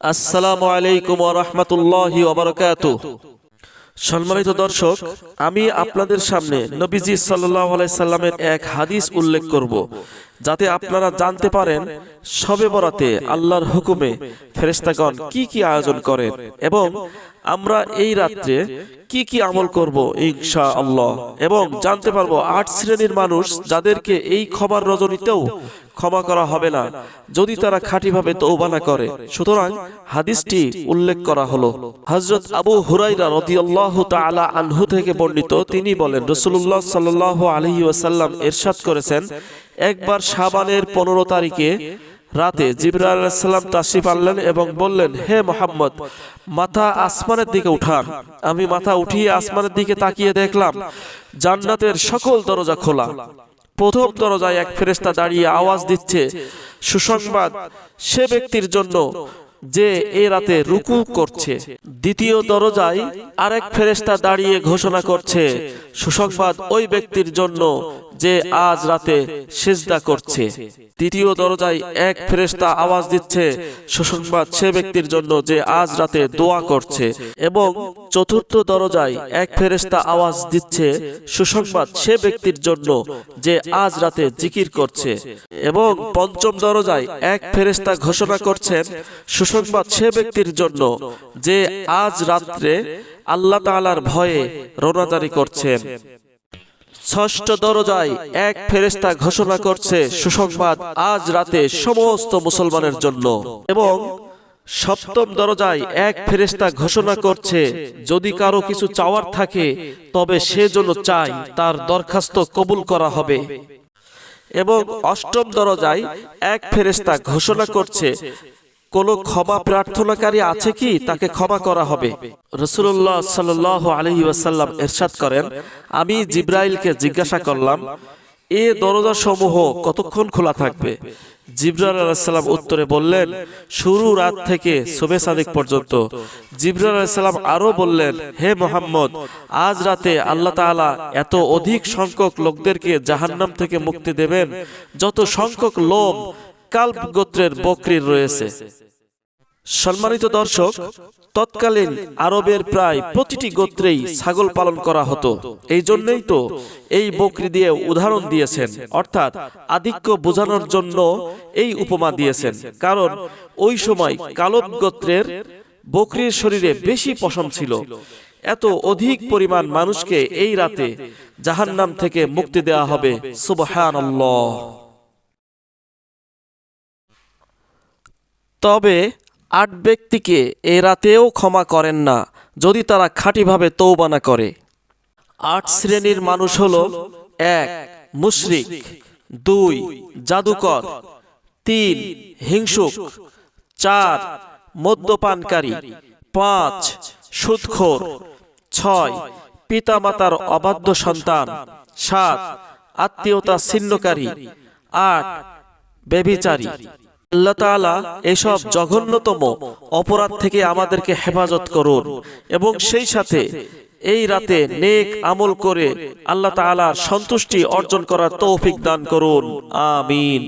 আসসালামু আলাইকুম রহমতুল্লাহি ওবরকাত সম্মানিত দর্শক, আমি আপনাদের সামনে নবীজি সাল্লাহ সাল্লামের এক হাদিস উল্লেখ করব, যাতে আপনারা জানতে পারেন সবে বরাতে আল্লাহর হুকুমে ফেরেস্তাগণ কি কি আয়োজন করেন এবং আমরা এই রাত্রে কি কি আমল করব ইনশা আল্লাহ এবং জানতে পারব আট শ্রেণির মানুষ যাদেরকে এই ক্ষমার রজনীতেও ক্ষমা করা হবে না। যদি তারা খাঁটিভাবে তৌবা না করে, সুতরাং হাদিসটি উল্লেখ করা হলো। হজরত আবু হুরাইরা রদিয়াল্লাহু তাআলা আনহু থেকে বর্ণিত, তিনি বলেন রসুল্লাহ সাল্লাহ আলহি ওয়াসাল্লাম এরশাদ করেছেন, একবার শাবানের পনেরো তারিখে রাতে জিবরা আলাইসাল্লাম তাশরিফ আনলেন এবং বললেন, হে মোহাম্মদ, মাথা আসমানের দিকে উঠান। আমি মাথা উঠিয়ে আসমানের দিকে তাকিয়ে দেখলাম, জান্নাতের সকল দরজা খোলা। প্রথম দরজায় এক ফেরেস্তা দাঁড়িয়ে আওয়াজ দিচ্ছে, সুসংবাদ, সে ব্যক্তির জন্য যে এ রাতে রুকু করছে। দ্বিতীয় দরজায় আরেক ফেরেস্তা দাঁড়িয়ে ঘোষণা করছে, সুসংবাদ, ওই ব্যক্তির জন্য যে আজ রাতে সেজদা করছে। তৃতীয় দরজায় এক ফেরেস্তা আওয়াজ দিচ্ছে, সুসংবাদ সে ব্যক্তির জন্য যে আজ রাতে দোয়া করছে। এবং চতুর্থ দরজায় এক ফেরেস্তা আওয়াজ দিচ্ছে, সুসংবাদ সে ব্যক্তির জন্য যে আজ রাতে জিকির করছে। এবং পঞ্চম দরজায় এক ফেরেস্তা ঘোষণা করছেন, সুসংবাদ সে ব্যক্তির জন্য যে আজ রাত্রে আল্লাহ তাআলার ভয়ে রোনাদারি করছেন। ষষ্ঠ দরজায় এক ফেরেস্তা ঘোষণা করছে, সুসংবাদ, আজ রাতে সমস্ত মুসলমানের জন্য। এবং সপ্তম দরজায় এক ফেরেস্তা ঘোষণা করছে, যদি কারও কিছু চাওয়ার থাকে, তবে সে জন্য চাই তার দরখাস্ত কবুল করা হবে। এবং অষ্টম দরজায় এক ফেরেস্তা ঘোষণা করছে কোন ক্ষমা প্রার্থনাকারী আছে কি? তাকে ক্ষমা করা হবে। রসুল্লাহ সাল আলহি ওয়াসাল্লাম এরশাদ করেন, আমি জিব্রাইলকে জিজ্ঞাসা করলাম, এ দরজা সমূহ কতক্ষণ খোলা থাকবে? জিব্রাইল আলাহিসাল্লাম উত্তরে বললেন, শুরু রাত থেকে শোবে সাদিক পর্যন্ত। জিব্রাইল আলাহিসাল্লাম আরও বললেন, হে মোহাম্মদ, আজ রাতে আল্লাহ তাআলা এত অধিক সংখ্যক লোকদেরকে জাহান্নাম থেকে মুক্তি দেবেন, যত সংখ্যক লোম কাল্প গোত্রের বকরির রয়েছে। সম্মানিত দর্শক, তৎকালীন আরবের প্রায় প্রতিটি গোত্রেই ছাগল পালন করা হতো। এই জন্যই তো এই বকরি দিয়ে উদাহরণ দিয়েছেন, অর্থাৎ আধিক্য বোঝানোর জন্য এই উপমা দিয়েছেন। কারণ ওই সময় কালব গোত্রের বকরির শরীরে বেশি পশম ছিল। এত অধিক পরিমাণ মানুষকে এই রাতে জাহান্নাম থেকে মুক্তি দেওয়া হবে, সুবহানাল্লাহ। তবে আট ব্যক্তিকে এ রাতেও ক্ষমা করেন না যদি তারা খাঁটিভাবে তৌবানা করে। আট শ্রেণির মানুষ হল এক মুশরিক দুই জাদুকর তিন হিংসুক চার মদ্যপানকারী পাঁচ সুদখোর ছয় পিতামাতার অবাধ্য সন্তান সাত আত্মীয়তা ছিন্নকারী আট বেবিচারী আল্লাহ তালা এসব জঘন্যতম অপরাধ থেকে আমাদেরকে হেফাজত করুন এবং সেই সাথে এই রাতে নেক আমল করে আল্লাহ তালার সন্তুষ্টি অর্জন করার তৌফিক দান করুন। আমিন।